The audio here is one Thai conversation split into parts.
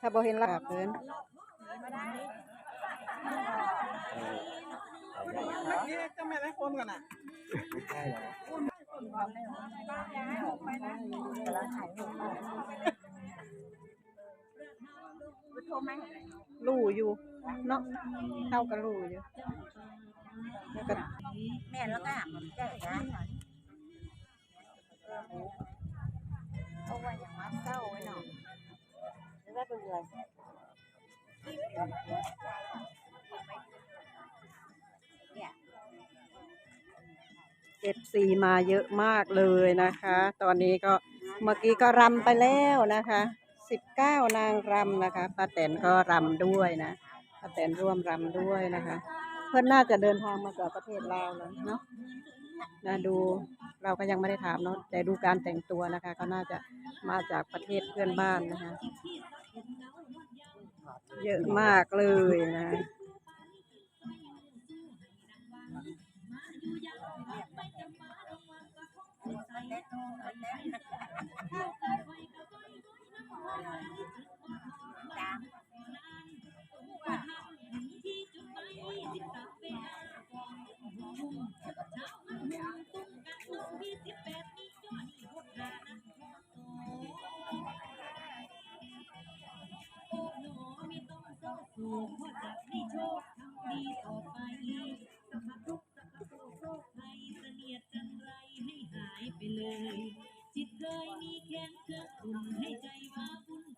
ถ้าบ่เห็นลาเพิ่นนี่จะไม่ได้คนกันอะรู้อยู่เนาะเฮาก็รู้อยู่แล้วก็แม่แล้วก็แจ้งนะเอาไว้อย่างมาเศร้าไว้หน่อย แล้วก็เป็นเงินเอฟซีมาเยอะมากเลยนะคะ ตอนนี้ก็เมื่อกี้ก็รำไปแล้วนะคะสิบเก้านางรำนะคะป้าแตนก็รำด้วยนะป้าแตนร่วมรำด้วยนะคะ เพื่อนน่าจะเดินทางมาจากประเทศลาวแล้วเนาะนะดูเราก็ยังไม่ได้ถามเนาะแต่ดูการแต่งตัวนะคะ ก็น่าจะมาจากประเทศเพื่อนบ้านนะคะ เยอะมากเลยนะ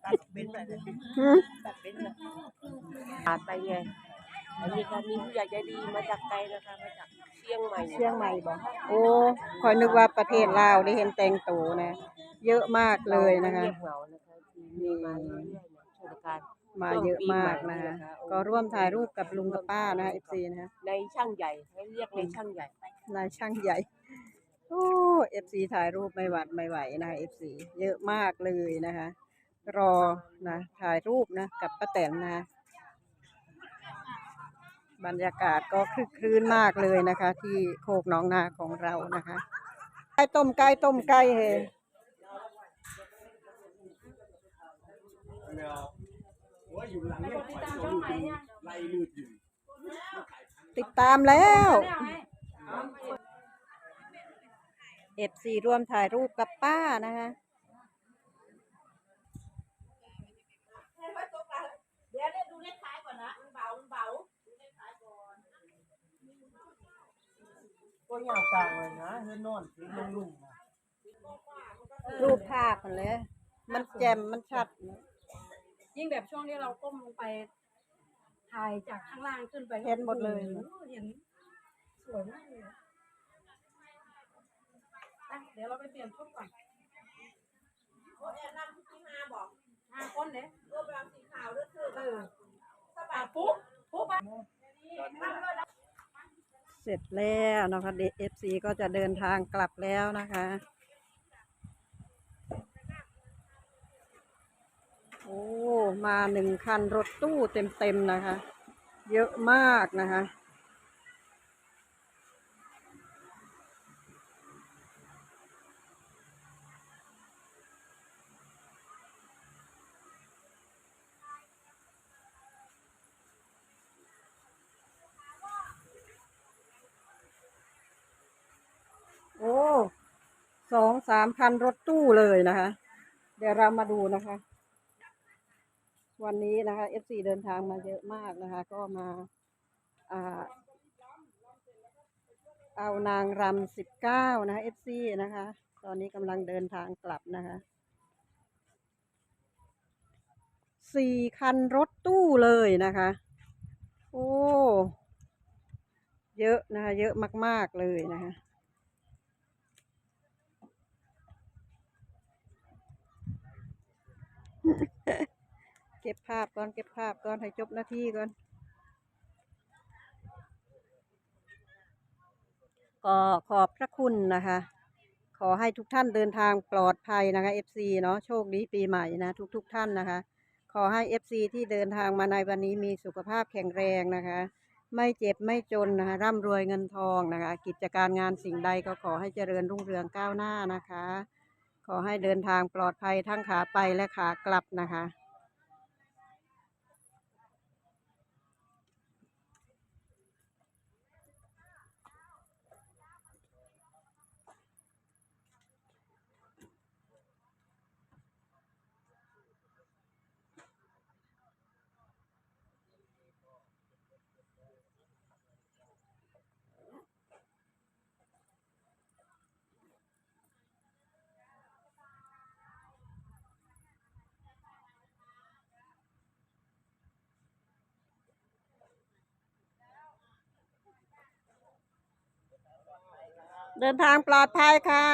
ตัดเป็นไปเลยหืมตัดเป็นเลยผ่านไปไงอันนี้ก็มีผู้ใหญ่ใจดีมาจากไกลนะคะมาจากเชียงใหม่เชียงใหม่บอกโอ้คอยนึกว่าประเทศลาวได้เห็นแต่งตัวนะ เยอะมากเลยนะคะเงียบเหงานะคะที่มีมาเรื่อยๆนะเทศกาลมาเยอะมากนะคะก็ร่วมถ่ายรูปกับลุงกับป้านะคะ FC นะคะในช่างใหญ่ให้เรียกในช่างใหญ่นายช่างใหญ่ โอ้ FC ถ่ายรูปไม่หวัดไม่ไหวนะคะ FC เยอะมากเลยนะคะ รอนะถ่ายรูปนะกับป้าแตนนะ บรรยากาศก็คลึกครื้นมากเลยนะคะ ที่โคกน้องนาของเรานะคะไก่ต้มไก่ต้มไก่เฮว่าอยู่หลัง เนี่ยปล่อยตัวลูกเป็นไล่ลูดอยู่ติดตามแล้ว FC ร่วมถ่ายรูปกับป้านะคะก็ยาวกลางเลยนะเฮ้ยนอนสีนุ่มๆนะรูปภาพมันเลย มันแจ่มมันชัด ยิ่งแบบช่วงที่เราก้มลงไปถ่ายจากข้างล่างขึ้นไปเห็นหมดเลยโอ้โหเห็นสวยมากเลย อะอะเดี๋ยวเราไปเปลี่ยนชุดก่อนห้าคนเนี่ยเอออะปุ๊บปุ๊บไปเสร็จแล้วนะคะเอฟซีก็จะเดินทางกลับแล้วนะคะ โอ้ มาหนึ่งคันรถตู้เต็มๆนะคะ เยอะมากนะคะ โอ้ สองสามคันรถตู้เลยนะคะ เดี๋ยวเรามาดูนะคะ วันนี้นะคะ FC เดินทางมาเยอะมากนะคะ ก็มาอ่าเอานางรำสิบเก้านะคะ FC นะคะ ตอนนี้กำลังเดินทางกลับนะคะสี่คันรถตู้เลยนะคะ โอ้ เยอะนะคะ เยอะมาก ๆ เลยนะคะ เก็บภาพก่อนเก็บภาพก่อนให้จบหน้าที่ก่อน ก็ขอบพระคุณนะคะ ขอให้ทุกท่านเดินทางปลอดภัยนะคะ FC เนาะโชคดีปีใหม่นะทุกๆทท่านนะคะ ขอให้ FC ที่เดินทางมาในวันนี้มีสุขภาพแข็งแรงนะคะ ไม่เจ็บไม่จนนะคะร่ำรวยเงินทองนะคะ กิจการงานสิ่งใดก็ขอให้เจริญรุ่งเรืองก้าวหน้านะคะ ขอให้เดินทางปลอดภัยทั้งขาไปและขากลับนะคะ เดินทางปลอดภัยค่ะ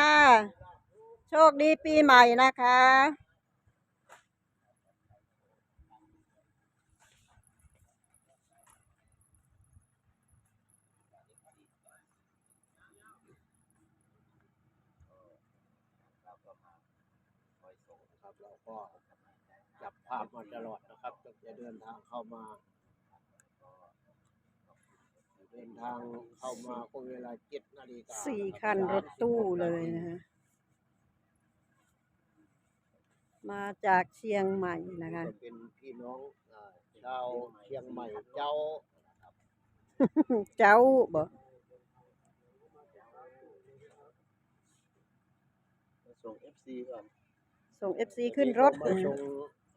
โชคดีปีใหม่นะคะเราก็จับภาพมาตลอดนะครับตั้งแต่เดินทางเข้ามา เดินทางเข้ามาก็เวลาเจ็ดนาฬิกาสี่คันรถตู้เลยนะฮะมาจากเชียงใหม่นะคะจะเป็นพี่น้องอ่าชาวเชียงใหม่เจ้า เจ้าบ่มาส่งเอฟซีก่อนส่งเอฟซีขึ้นรถมาส่ง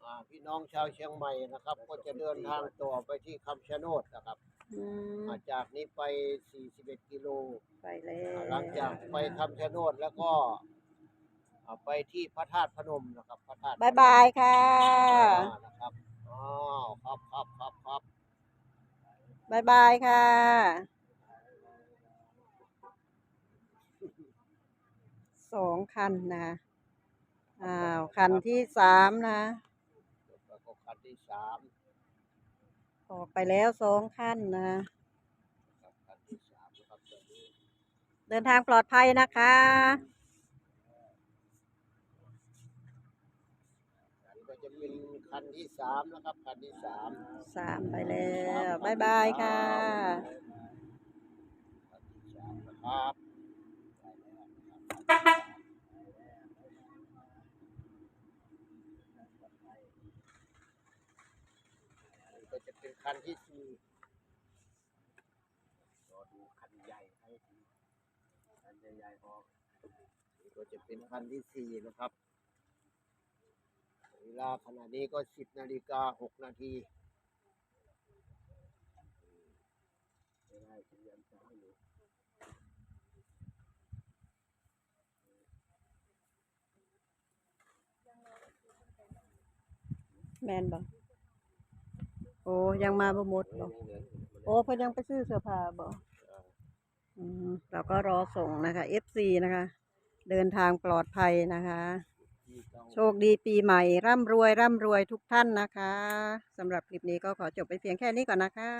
อ่าพี่น้องชาวเชียงใหม่นะครับ ก็จะเดินทางต่อไปที่คำชะโนดนะครับ อืมอ่าจากนี้ไป 41 กิโลไปแล้วหลังจากไปคำชะโนดแล้วก็อ่าไปที่พระธาตุพนมนะครับพระธาตุบายบายค่ะอ่านะครับอ้าวครับครับครับครับ บายบายค่ะ สองคันนะอ้าวคันที่สามนะ แล้วก็คันที่สาม ออกไปแล้วสองคันนะครับคันที่สามนะครับตอนนี้เดินทางปลอดภัยนะคะอันนี้ก็จะเป็นคันที่สามนะครับคันที่สามสามไปแล้วบายบายค่ะคันที่สามนะครับไปแล้วนะครับอันนี้ก็จะ เป็นคันที่สี่รอดูคันใหญ่ให้ทีคันใหญ่ๆออกนี่ก็จะเป็นคันที่สี่นะครับ เวลาขณะนี้ก็สิบนาฬิกาหกนาทีไม่ได้สัญญาณช้าอยู่แมนบ่ โอ้ยังมาบ่หมดบ่โอ้เพิ่นยังไปซื้อเสื้อผ้าบ่อืมเราก็รอส่งนะคะ FC นะคะ เดินทางปลอดภัยนะคะ โชคดีปีใหม่ ร่ำรวย ร่ำรวยทุกท่านนะคะสำหรับคลิปนี้ก็ขอจบไปเพียงแค่นี้ก่อนนะคะ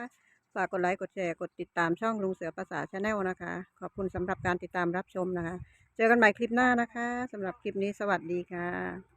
ฝากกดไลค์กดแชร์กดติดตามช่องลุงเสือภาษาชาแนลนะคะ ขอบคุณสำหรับการติดตามรับชมนะคะ เจอกันใหม่คลิปหน้านะคะสำหรับคลิปนี้สวัสดีค่ะ